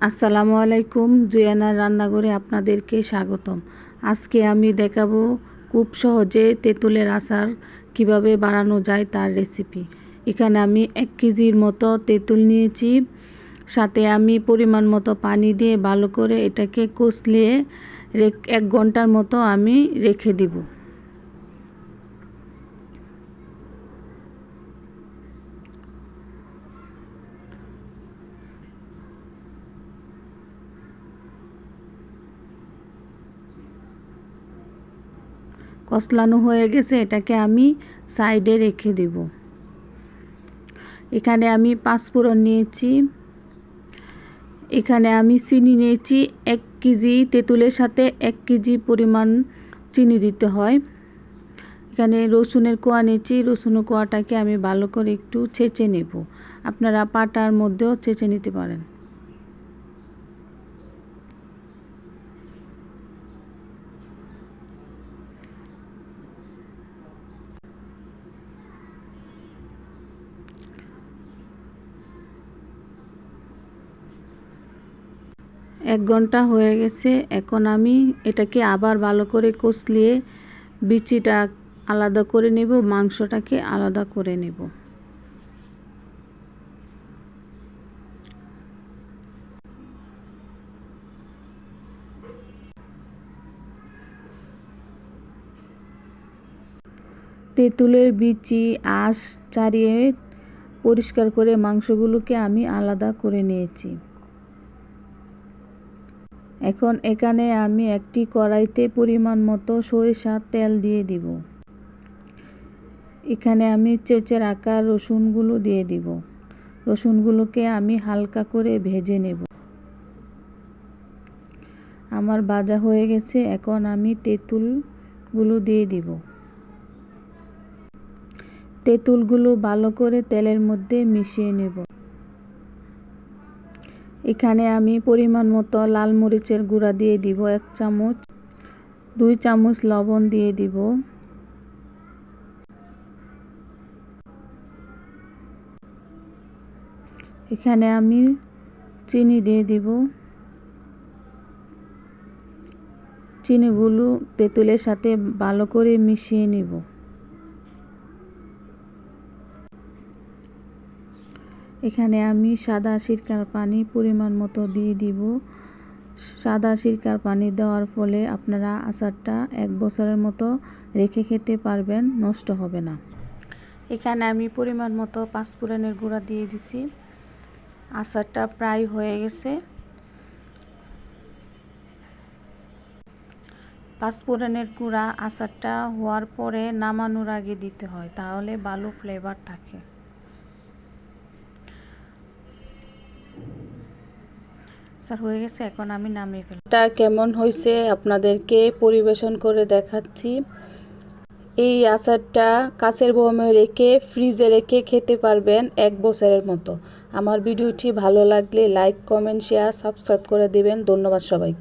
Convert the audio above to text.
আসসালামু আলাইকুম, জুয়ানার রান্নাঘরে আপনাদেরকে স্বাগতম। আজকে আমি দেখাবো খুব সহজে তেঁতুলের আচার কীভাবে বানানো যায় তার রেসিপি এখানে আমি এক কেজির মতো তেঁতুল নিয়েছি। সাথে আমি পরিমাণ মতো পানি দিয়ে ভালো করে এটাকে কষলিয়ে এক ঘণ্টার মতো আমি রেখে দিব। কসলানো হয়ে গেছে, এটাকে আমি সাইডে রেখে দেব। এখানে আমি পাঁচফোড়ন নিয়েছি। এখানে আমি চিনি নিয়েছি, এক কেজি তেঁতুলের সাথে এক কেজি পরিমাণ চিনি দিতে হয়। এখানে রসুনের কোয়া নিয়েছি, রসুনের কোয়াটাকে আমি ভালো করে একটু ছেঁচে নেব। আপনারা পাটার মধ্যেও ছেঁচে নিতে পারেন। এক ঘণ্টা হয়ে গেছে। এখন আমি এটাকে আবার ভালো করে কষলিয়ে বিচিটা আলাদা করে নেব, মাংসটাকে আলাদা করে নেব। তেঁতুলের বিচি, আঁশ চারিয়ে পরিষ্কার করে মাংসগুলোকে আমি আলাদা করে নিয়েছি। এখন এখানে আমি একটি কড়াইতে পরিমাণ মতো সরিষার তেল দিয়ে দিব। এখানে আমি চেঁচে রাখা রসুনগুলো দিয়ে দিব। রসুনগুলোকে আমি হালকা করে ভেজে নেব। আমার ভাজা হয়ে গেছে, এখন আমি তেঁতুলগুলো দিয়ে দিব। তেঁতুলগুলো ভালো করে তেলের মধ্যে মিশিয়ে নেব। এখানে আমি পরিমাণ মতো লাল মরিচের গুঁড়া দিয়ে দিব, এক চামচ। দুই চামচ লবণ দিয়ে দিব। এখানে আমি চিনি দিয়ে দিব। চিনিগুলো তেঁতুলের সাথে ভালো করে মিশিয়ে নিব। এখানে আমি সাদা সিরকার পানি পরিমাণ মতো দিয়ে দিব। সাদা সিরকার পানি দেওয়ার ফলে আপনারা আচারটা এক বছরের মতো রেখে খেতে পারবেন, নষ্ট হবে না। এখানে আমি পরিমাণ মতো পাঁচফোড়নের গুঁড়া দিয়ে দিছি। আচারটা প্রায় হয়ে গেছে। পাঁচফোড়নের গুঁড়া আচারটা হওয়ার পরে নামানোর আগে দিতে হয়, তাহলে ভালো ফ্লেভার থাকে। আচার হয়ে গেছে, এখন আমি নামিয়ে ফেলি এটা কেমন হয়েছে আপনাদেরকে পরিবেশন করে দেখাচ্ছি। এই আচারটা কাছের বোমে রেখে, ফ্রিজে রেখে খেতে পারবেন এক বছরের মতো। আমার ভিডিওটি ভালো লাগলে লাইক, কমেন্ট, শেয়ার, সাবস্ক্রাইব করে দেবেন। ধন্যবাদ সবাইকে।